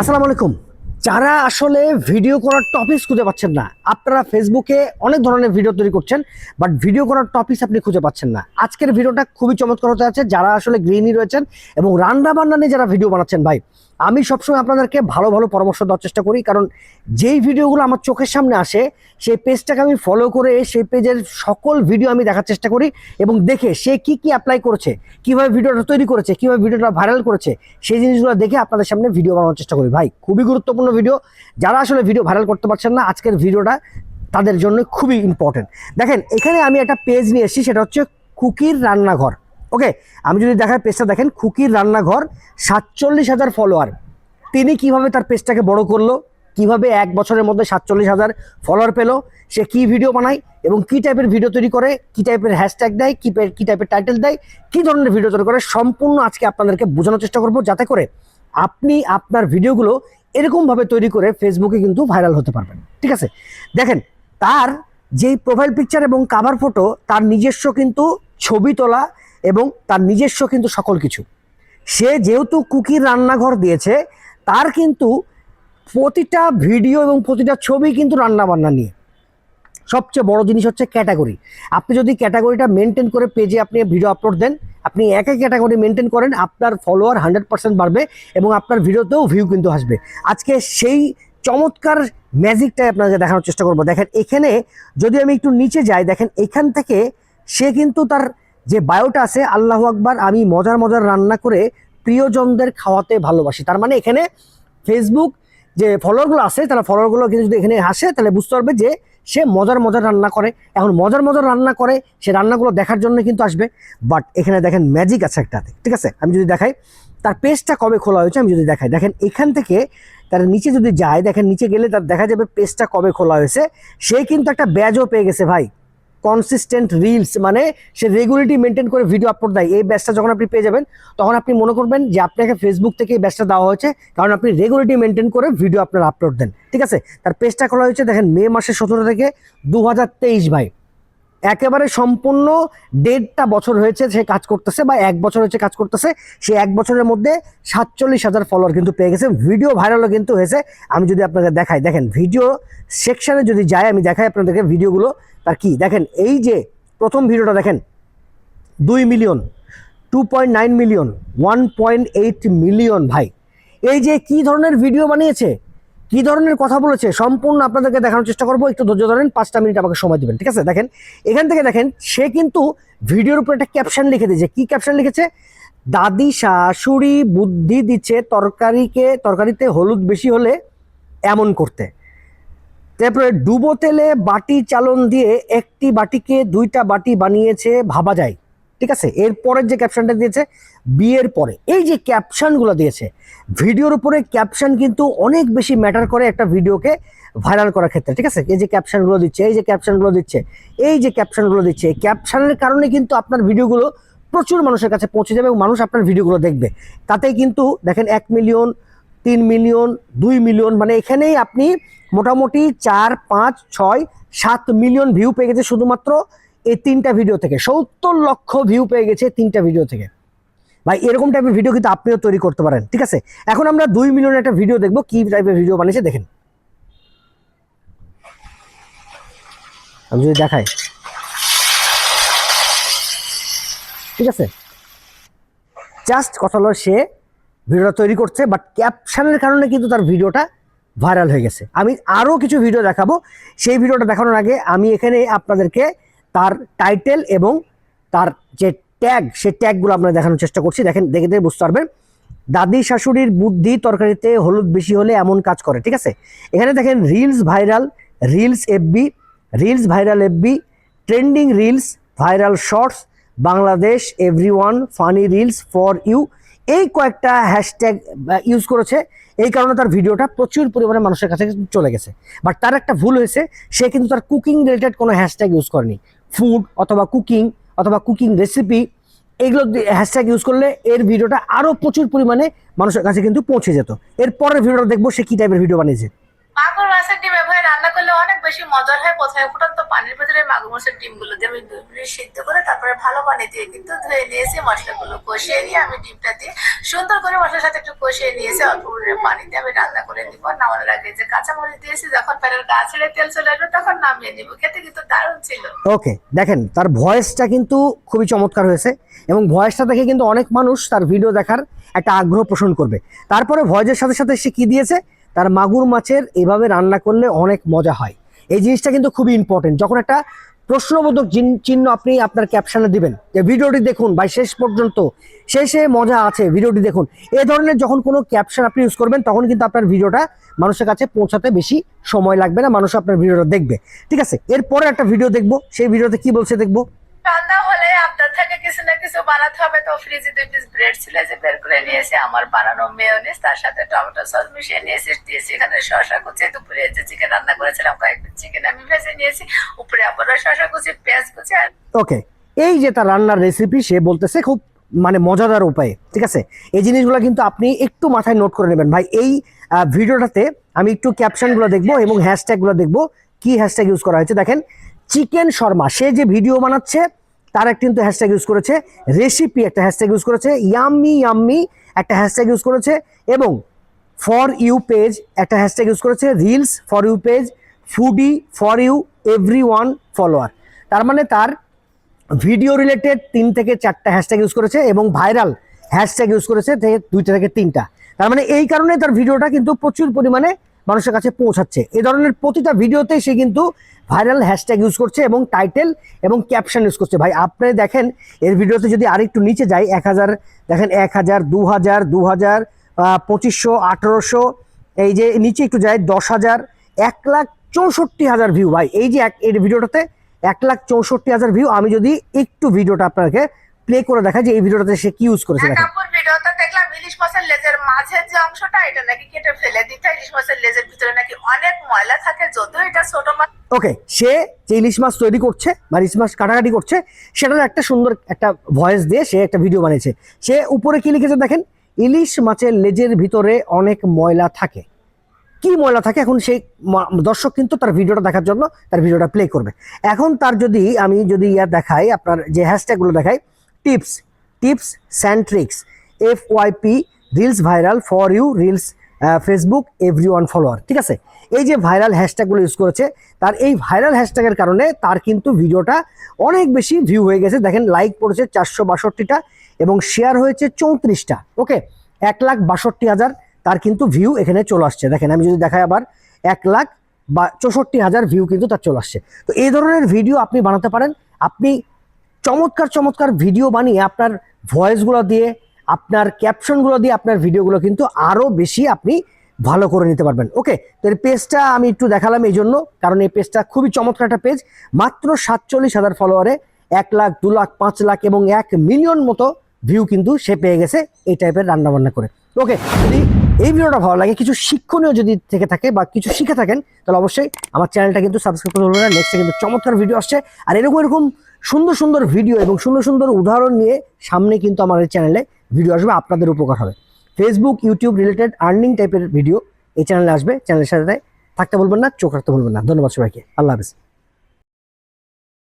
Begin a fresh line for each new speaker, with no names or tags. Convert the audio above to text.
আসসালামু আলাইকুম। যারা আসলে ভিডিও করার টপিক খুঁজে পাচ্ছেন না, আপনারা ফেসবুকে অনেক ধরনের ভিডিও তৈরি করছেন বাট ভিডিও করার টপিক আপনি খুঁজে পাচ্ছেন না। আজকের ভিডিওটা খুবই চমৎকার হতে আছে যারা আসলে গৃহিণী রয়েছেন এবং রান্না বান্না নিয়ে যারা ভিডিও বানাচ্ছেন ভাই আমি সবসময় আপনাদেরকে ভালো ভালো পরামর্শ দেওয়ার চেষ্টা করি, কারণ যেই ভিডিওগুলো আমার চোখের সামনে আসে, সেই পেজটাকে আমি ফলো করে সেই পেজের সকল ভিডিও আমি দেখার চেষ্টা করি এবং দেখে সে কি কি অ্যাপ্লাই করেছে, কীভাবে ভিডিওটা তৈরি করেছে, কীভাবে ভিডিওটা ভাইরাল করেছে, সেই জিনিসগুলো দেখে আপনাদের সামনে ভিডিও বানানোর চেষ্টা করি। ভাই, খুবই গুরুত্বপূর্ণ ভিডিও যারা আসলে ভিডিও ভাইরাল করতে পারছেন না, আজকের ভিডিওটা তাদের জন্য খুবই ইম্পর্টেন্ট দেখেন, এখানে আমি একটা পেজ নিয়ে এসেছি, সেটা হচ্ছে কুকির রান্নাঘর। ওকে আমি যদি দেখার পেজটা দেখেন, খুকির রান্নাঘর, সাতচল্লিশ হাজার ফলোয়ার তিনি কীভাবে তার পেজটাকে বড় করল, কীভাবে এক বছরের মধ্যে সাতচল্লিশ হাজার ফলোয়ার পেল, সে কি ভিডিও বানায়, এবং কি টাইপের ভিডিও তৈরি করে, কি টাইপের হ্যাশট্যাগ দেয়, কি কি টাইপের টাইটেল দেয়, কি ধরনের ভিডিও তৈরি করে, সম্পূর্ণ আজকে আপনাদেরকে বোঝানোর চেষ্টা করব, যাতে করে আপনি আপনার ভিডিওগুলো এরকমভাবে তৈরি করে ফেসবুকে কিন্তু ভাইরাল হতে পারবেন। ঠিক আছে? দেখেন, তার যেই প্রোফাইল পিকচার এবং কাভার ফটো তার নিজস্ব কিন্তু ছবি তোলা এবং তার নিজস্ব কিন্তু সকল কিছু। সে যেহেতু কুকির রান্নাঘর দিয়েছে, তার কিন্তু প্রতিটা ভিডিও এবং প্রতিটা ছবি কিন্তু রান্না বান্না নিয়ে। সবচেয়ে বড় জিনিস হচ্ছে ক্যাটাগরি। আপনি যদি ক্যাটাগরিটা মেনটেন করে পেজে আপনি ভিডিও আপলোড দেন, আপনি একই ক্যাটাগরি মেনটেন করেন, আপনার ফলোয়ার হান্ড্রেড পার্সেন্ট বাড়বে এবং আপনার ভিডিওতেও ভিউ কিন্তু আসবে। আজকে সেই চমৎকার ম্যাজিকটাই আপনাকে দেখানোর চেষ্টা করব। দেখেন, এখানে যদি আমি একটু নিচে যাই, দেখেন, এখান থেকে সে কিন্তু তার যে বায়োটা আছে, আল্লাহ আকবার, আমি মজার মজার রান্না করে প্রিয়জনদের খাওয়াতে ভালোবাসি। তার মানে এখানে ফেসবুক যে ফলোয়ারগুলো আছে, তারা ফলোয়ারগুলো কিন্তু যদি এখানে আসে, তাহলে বুঝতে পারবে যে সে মজার মজার রান্না করে। এখন মজার মজার রান্না করে, সে রান্নাগুলো দেখার জন্য কিন্তু আসবে। বাট এখানে দেখেন ম্যাজিক আছে একটাতে ঠিক আছে? আমি যদি দেখাই, তার পেজটা কবে খোলা হয়েছে, আমি যদি দেখাই। দেখেন এখান থেকে তার নিচে যদি যায়, দেখেন নিচে গেলে তার দেখা যাবে পেজটা কবে খোলা হয়েছে। সে কিন্তু একটা ব্যাজও পেয়ে গেছে ভাই। কনসিস্টেন্ট রিলস মানে সে রেগুলারিটি মেনটেন করে ভিডিও আপলোড দেয়। এই ব্যাচটা যখন আপনি পেয়ে যাবেন, তখন আপনি মনে করবেন যে আপনাকে ফেসবুক থেকে এই ব্যাচটা দেওয়া হয়েছে, কারণ আপনি রেগুলারিটি মেনটেন করে ভিডিও আপনার আপলোড দেন। ঠিক আছে? তার পেজটা খোলা হয়েছে, দেখেন মে মাসের সতেরো থেকে দু ভাই। একেবারে সম্পূর্ণ দেড়টা বছর হয়েছে সে কাজ করতেছে বা এক বছর হয়েছে কাজ করতেছে, সে এক বছরের মধ্যে সাতচল্লিশ হাজার ফলোয়ার কিন্তু পেয়ে গেছে। ভিডিও ভাইরালও কিন্তু হয়েছে। আমি যদি আপনাকে দেখাই, দেখেন ভিডিও সেকশনে যদি যাই, আমি দেখাই আপনাদেরকে ভিডিওগুলো তার কি? দেখেন এই যে প্রথম ভিডিওটা দেখেন, দুই million two point nine million one point eight million ভাই। এই যে কি ধরনের ভিডিও বানিয়েছে? কি ধরনের কথা বলেছে সম্পূর্ণ আপনাদেরকে দেখানোর চেষ্টা করব। একটু ধৈর্য ধরেন, পাঁচটা মিনিট আমাকে সময় দিবেন, ঠিক আছে? দেখেন, এখান থেকে দেখেন, সে কিন্তু ভিডিওর উপর একটা ক্যাপশন লিখে দিয়েছে। কি ক্যাপশন লিখেছে? দাদি, শাশুড়ি বুদ্ধি দিচ্ছে তরকারিকে, তরকারিতে হলুদ বেশি হলে এমন করতে। তারপরে ডুবো তেলে বাটি চালন দিয়ে একটি বাটিকে দুইটা বাটি বানিয়েছে, ভাবা যায়। ঠিক আছে? এরপরের যে ক্যাপশনটা দিয়েছে, বিয়ের পরে। এই যে ক্যাপশনগুলো দিয়েছে, ভিডিওর উপরে ক্যাপশন কিন্তু অনেক বেশি ম্যাটার করে একটা ভিডিওকে ভাইরাল করার ক্ষেত্রে, ঠিক আছে? এই যে ক্যাপশনগুলো দিচ্ছে, এই যে ক্যাপশনগুলো দিচ্ছে, এই যে ক্যাপশনগুলো দিচ্ছে, এই ক্যাপশনের কারণে কিন্তু আপনার ভিডিওগুলো প্রচুর মানুষের কাছে পৌঁছে যাবে এবং মানুষ আপনার ভিডিওগুলো দেখবে। তাতেই কিন্তু দেখেন এক মিলিয়ন তিন মিলিয়ন দুই মিলিয়ন মানে এখানেই আপনি মোটামুটি চার, পাঁচ, ছয়, সাত মিলিয়ন ভিউ পেয়ে গেছে শুধুমাত্র এই তিনটা ভিডিও থেকে সত্তর লক্ষ ভিউ পেয়ে গেছে তিনটা ভিডিও থেকে। ভাই, এরকম টাইপের ভিডিও কিন্তু আপনিও তৈরি করতে পারেন, ঠিক আছে? এখন আমরা দুই মিলিয়ন একটা ভিডিও দেখব, কি টাইপের ভিডিও বানিয়েছে, দেখেন। আমি যদি দেখাই। ঠিক আছে? জাস্ট কথা হলো সে ভিডিওটা তৈরি করছে বাট ক্যাপশানের কারণে কিন্তু তার ভিডিওটা ভাইরাল হয়ে গেছে। আমি আরও কিছু ভিডিও দেখাবো। সেই ভিডিওটা দেখানোর আগে আমি এখানে আপনাদেরকে তার টাইটেল এবং তার যে ট্যাগ সেই ট্যাগগুলো আপনারা দেখানোর চেষ্টা করছি। দেখেন, দেখে দেখে বুঝতে পারবেন। দাদি শাশুড়ির বুদ্ধি তরকারিতে হলুদ বেশি হলে এমন কাজ করে, ঠিক আছে? এখানে দেখেন reels viral reels FB reels viral FB trending reels viral shorts Bangladesh everyone funny reels for you এই কয়েকটা হ্যাশট্যাগ ইউজ করেছে। এই কারণে তার ভিডিওটা প্রচুর পরিমাণে মানুষের কাছে চলে গেছে। বাট তার একটা ভুল হয়েছে, সে কিন্তু তার কুকিং রিলেটেড কোনো হ্যাশট্যাগ ইউজ করেনি। ফুড অথবা কুকিং অথবা কুকিং রেসিপি এগুলো হ্যাশট্যাগ ইউজ করলে এর ভিডিওটা আরও প্রচুর পরিমাণে মানুষের কাছে কিন্তু পৌঁছে যেত। এর পরের ভিডিওটা দেখব সে কী টাইপের ভিডিও বানিয়েছে।
করলে অনেক বেশি মজার হয় প্রথমে ফুটন্ত পানির ভিতরে মাগুর মাছের ডিমগুলো দিয়ে আমি সিদ্ধ করে তারপরে ভালো পানি দিয়ে কিন্তু ধুয়ে নিয়েছি মশলাগুলো। কষিয়ে নিয়ে আমি ডিমটা দিয়ে সুন্দর করে মশলার সাথে একটু কষিয়ে নিয়েছি, অল্প পানি দিয়ে আমি রান্না করে নিব। নামানোর আগে যে কাঁচামরিচ দিয়েছি, যখন প্যারের গা ছেড়ে তেল চলে আসবে তখন নামিয়ে নিব। খেতে কিন্তু দারুণ ছিল।
ওকে, দেখেন, তার ভয়েসটা কিন্তু খুবই চমৎকার হয়েছে এবং ভয়েসটা দেখে কিন্তু অনেক মানুষ তার ভিডিও দেখার একটা আগ্রহ পোষণ করবে। তারপরে ভয়েসের সাথে সাথে সে কি দিয়েছে? তার মাগুর মাছের এভাবে রান্না করলে অনেক মজা হয়। এই জিনিসটা কিন্তু খুবই ইম্পর্টেন্ট যখন একটা প্রশ্নবোধক চিহ্ন আপনি আপনার ক্যাপশনে দিবেন, যে ভিডিওটি দেখুন বা শেষ পর্যন্ত শেষে মজা আছে, ভিডিওটি দেখুন। এ ধরনের যখন কোনো ক্যাপশন আপনি ইউজ করবেন, তখন কিন্তু আপনার ভিডিওটা মানুষের কাছে পৌঁছাতে বেশি সময় লাগবে না, মানুষ আপনার ভিডিওটা দেখবে। ঠিক আছে? এরপরে একটা ভিডিও দেখব, সেই ভিডিওতে কি বলছে দেখব?
হলে আপনার থেকে কিছু না বানাতে হবে, তো ফ্রিজে দুই পিস ব্রেড ছিল যে বের করে নিয়েছি আমার বানানো মেয়োনিজ তার সাথে টমেটো সস মিশিয়ে নিয়েছি, দিয়েছি এখানে শসা কুচি, দুপুরে যে চিকেন রান্না করেছিলাম কয়েক চিকেন আমি ভেজে নিয়েছি, উপরে আবার শশা কুচি, পেঁয়াজ কুচি
ওকে এই যে তার রান্নার রেসিপি সে বলতেছে খুব মানে মজাদার উপায়ে, ঠিক আছে? এই জিনিসগুলো কিন্তু আপনি একটু মাথায় নোট করে নেবেন। ভাই, এই ভিডিওটাতে আমি একটু ক্যাপশনগুলো দেখব এবং হ্যাশট্যাগুলো দেখব, কি হ্যাশট্যাগ ইউজ করা হয়েছে। দেখেন, চিকেন শর্মা, সে যে ভিডিও বানাচ্ছে তার কিন্তু হ্যাশট্যাগ ইউজ করেছে। রেসিপি একটা হ্যাশট্যাগ ইউজ করেছে। ইয়াম্মি ইয়াম্মি একটা হ্যাশট্যাগ ইউজ করেছে। এবং ফর ইউ পেজ একটা হ্যাশট্যাগ ইউজ করেছে। Reels for you page foodie for you everyone follower তার মানে তার ভিডিও রিলেটেড তিন থেকে চারটা হ্যাশট্যাগ ইউজ করেছে এবং ভাইরাল হ্যাশট্যাগ ইউজ করেছে দুইটা থেকে তিনটা। তার মানে এই কারণে তার ভিডিওটা কিন্তু প্রচুর পরিমাণে মানুষের কাছে পৌঁছাচ্ছে। এ ধরনের প্রতিটা ভিডিওতেই সে কিন্তু ভাইরাল হ্যাশট্যাগ ইউজ করছে এবং টাইটেল এবং ক্যাপশন ইউজ করছে। ভাই, আপনি দেখেন, এর ভিডিওতে যদি আরেকটু নিচে যাই, এক হাজার, দেখেন, এক হাজার, দু হাজার দু হাজার পঁচিশশো, আঠেরোশো, এই যে নিচে একটু যায় দশ হাজার, এক লাখ চৌষট্টি হাজার ভিউ ভাই, এই যে এক- এর ভিডিওটাতে এক লাখ চৌষট্টি হাজার ভিউ আমি যদি একটু ভিডিওটা আপনাকে প্লে করে দেখাই যে এই ভিডিওটাতে সে কি ইউজ করেছে
এক
দেখেন।
ভিডিওতে দেখলাম ইলিশ মাছের লেজের মাঝের যে অংশটা এটা নাকি কেটে ফেলে দিতে ইলিশ মাছের লেজের ভিতরে নাকি অনেক ময়লা থাকে যদিও এটা ছোট মাছ।
ওকে সে যে ইলিশ মাছ তৈরি করছে বা ইলিশ মাছ কাটাকাটি করছে সেটার একটা সুন্দর একটা ভয়েস দিয়ে সে একটা ভিডিও বানিয়েছে। সে উপরে কি লিখেছে দেখেন? ইলিশ মাছের লেজের ভিতরে অনেক ময়লা থাকে। কি ময়লা থাকে? এখন সেই দর্শক কিন্তু তার ভিডিওটা দেখার জন্য তার ভিডিওটা প্লে করবে। এখন তার যদি আমি যদি ইয়া দেখাই আপনার যে হ্যাশট্যাগুলো দেখাই tips tips and tricks F YP reels viral for you reels Facebook everyone follower ঠিক আছে? এই যে ভাইরাল হ্যাশট্যাগুলো ইউজ করেছে, তার এই ভাইরাল হ্যাশট্যাগের কারণে তার কিন্তু ভিডিওটা অনেক বেশি ভিউ হয়ে গেছে। দেখেন লাইক পড়েছে চারশো বাষট্টিটা এবং শেয়ার হয়েছে চৌত্রিশটা। ওকে এক লাখ বাষট্টি হাজার তার কিন্তু ভিউ এখানে চলে আসছে। দেখেন, আমি যদি দেখাই আবার, এক লাখ বা চৌষট্টি হাজার ভিউ কিন্তু তার চলে আসছে। তো এই ধরনের ভিডিও আপনি বানাতে পারেন। আপনি চমৎকার চমৎকার ভিডিও বানিয়ে আপনার ভয়েসগুলো দিয়ে, আপনার ক্যাপশনগুলো দিয়ে আপনার ভিডিওগুলো কিন্তু আরও বেশি আপনি ভালো করে নিতে পারবেন। ওকে তো এর পেজটা আমি একটু দেখালাম এই জন্য, কারণ এই পেজটা খুবই চমৎকার একটা পেজ মাত্র সাতচল্লিশ হাজার ফলোয়ারে এক লাখ, দু লাখ, পাঁচ লাখ এবং এক মিলিয়ন মতো ভিউ কিন্তু সে পেয়ে গেছে এই টাইপের রান্নাবান্না করে। ওকে যদি এই ভিডিওটা ভালো লাগে, কিছু শিক্ষণীয় যদি থেকে থাকে বা কিছু শিখে থাকেন, তাহলে অবশ্যই আমার চ্যানেলটা কিন্তু সাবস্ক্রাইব না নেক্সটে কিন্তু চমৎকার ভিডিও আসছে। আর এরকম এরকম সুন্দর সুন্দর ভিডিও এবং সুন্দর সুন্দর উদাহরণ নিয়ে সামনে কিন্তু আমার এই চ্যানেলে ভিডিও আসবে, আপনাদের উপকার হবে। ফেসবুক ইউটিউব রিলেটেড আর্নিং টাইপের ভিডিও এই চ্যানেলে আসবে চ্যানেলের সাথে থাকতে বলবেন না, চোখ রাখতে বলবেন না। ধন্যবাদ সবাইকে। আল্লাহ হাফিজ।